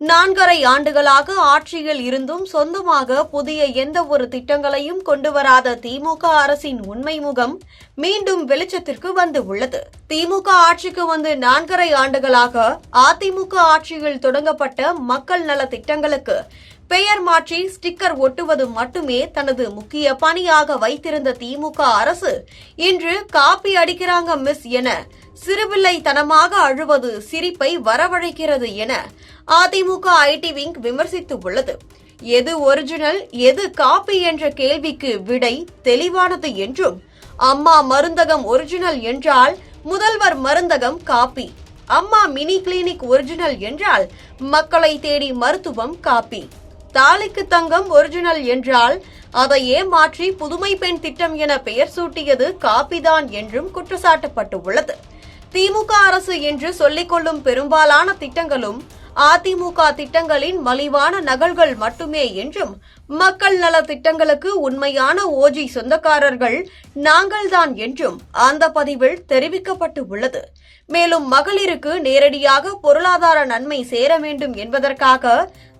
நான்கரை ஆண்டுகளாக ஆட்சியில் இருந்தும் சொந்தமாக புதிய எந்த ஒரு திட்டங்களையும் கொண்டு வராத திமுக அரசின் உண்மை முகம் மீண்டும் வெளிச்சத்திற்கு வந்து உள்ளது. திமுக ஆட்சிக்கு வந்து நான்கரை ஆண்டுகளாக அதிமுக ஆட்சியில் தொடங்கப்பட்ட மக்கள் நல திட்டங்களுக்கு பெயர் மாற்றி ஸ்டிக்கர் ஒட்டுவது மட்டுமே தனது முக்கிய பணியாக வைத்திருந்த திமுக அரசு இன்று காப்பி அடிக்கிறாங்க மிஸ் என சிறுபிள்ளைத்தனமாக அழுவது சிரிப்பை வரவழைக்கிறது என அதிமுக ஐடி விங் விமர்சித்து உள்ளது எது ஒரிஜினல் எது காப்பி என்ற கேள்விக்கு விடை தெளிவானது என்றும் அம்மா மருந்தகம் ஒரிஜினல் என்றால் முதல்வர் மருந்தகம் காப்பி அம்மா மினி கிளினிக் ஒரிஜினல் என்றால் மக்களை தேடி மருத்துவம் காப்பி தாலிக்கு தங்கம் ஒரிஜினல் என்றால் அதையே மாற்றி புதுமை பெண் திட்டம் என பெயர் சூட்டியது காப்பிதான் என்றும் குற்றச்சாட்டப்பட்டு உள்ளது திமுக அரசு என்று சொல்லிக் கொள்ளும் பெரும்பாலான திட்டங்களும் அதிமுக திட்டங்களின் மலிவான நகல்கள் மட்டுமே என்றும் மக்கள் நல திட்டங்களுக்கு உண்மையான ஓஜி சொந்தக்காரர்கள் நாங்கள்தான் என்றும் அந்த பதிவில் தெரிவிக்கப்பட்டு உள்ளது மேலும் மகளிருக்கு நேரடியாக பொருளாதார நன்மை சேர வேண்டும் என்பதற்காக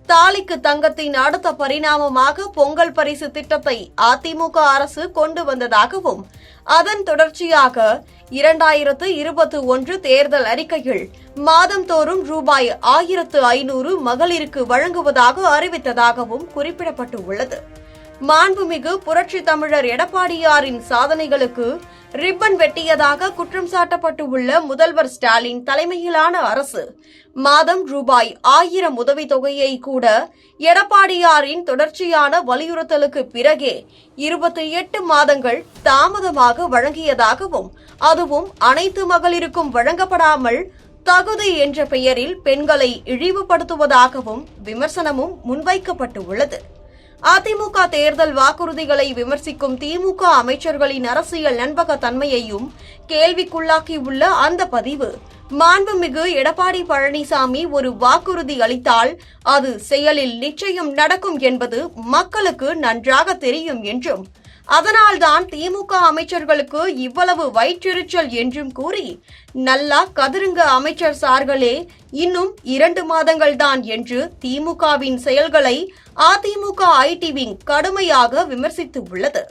தாலிக்கு தங்கத்தின் அடுத்த பரிணாமமாக பொங்கல் பரிசு திட்டத்தை அதிமுக அரசு கொண்டு வந்ததாகவும் அதன் தொடர்ச்சியாக இரண்டாயிரத்து இருபத்தி ஒன்று தேர்தல் அறிக்கையில் மாதந்தோறும் ரூபாய் ஆயிரத்து ஐநூறு மகளிருக்கு வழங்குவதாக அறிவித்ததாகவும் குறிப்பிடப்பட்டு உள்ளது மாண்புமிகு புரட்சி தமிழர் எடப்பாடியாரின் சாதனைகளுக்கு ரிப்பன் வெட்டியதாக குற்றம் சாட்டப்பட்டு உள்ள முதல்வர் ஸ்டாலின் தலைமையிலான அரசு. மாதம் ரூபாய் ஆயிரம் உதவித்தொகையை கூட எடப்பாடியாரின் தொடர்ச்சியான வலியுறுத்தலுக்கு பிறகே இருபத்தி எட்டு மாதங்கள் தாமதமாக வழங்கியதாகவும் அதுவும் அனைத்து மகளிருக்கும் வழங்கப்படாமல் தகுதி என்ற பெயரில் பெண்களை இழிவுபடுத்துவதாகவும் விமர்சனமும் முன்வைக்கப்பட்டு உள்ளது அதிமுக தேர்தல் வாக்குறுதிகளை விமர்சிக்கும் திமுக அமைச்சர்களின் அரசியல் நண்பக தன்மையையும் கேள்விக்குள்ளாக்கியுள்ள அந்த பதிவு. மாண்புமிகு எடப்பாடி பழனிசாமி ஒரு வாக்குறுதி அளித்தால் அது செயலில் நிச்சயம் நடக்கும் என்பது மக்களுக்கு நன்றாக தெரியும் என்றும் அதனால்தான் திமுக அமைச்சர்களுக்கு இவ்வளவு வயிற்றெரிச்சல் என்றும் கூறி நல்லா கதிருங்க அமைச்சர் சார்களே இன்னும் இரண்டு மாதங்கள்தான் என்று திமுகவின் செயல்களை அதிமுக ஐடி விங் கடுமையாக விமர்சித்து உள்ளது.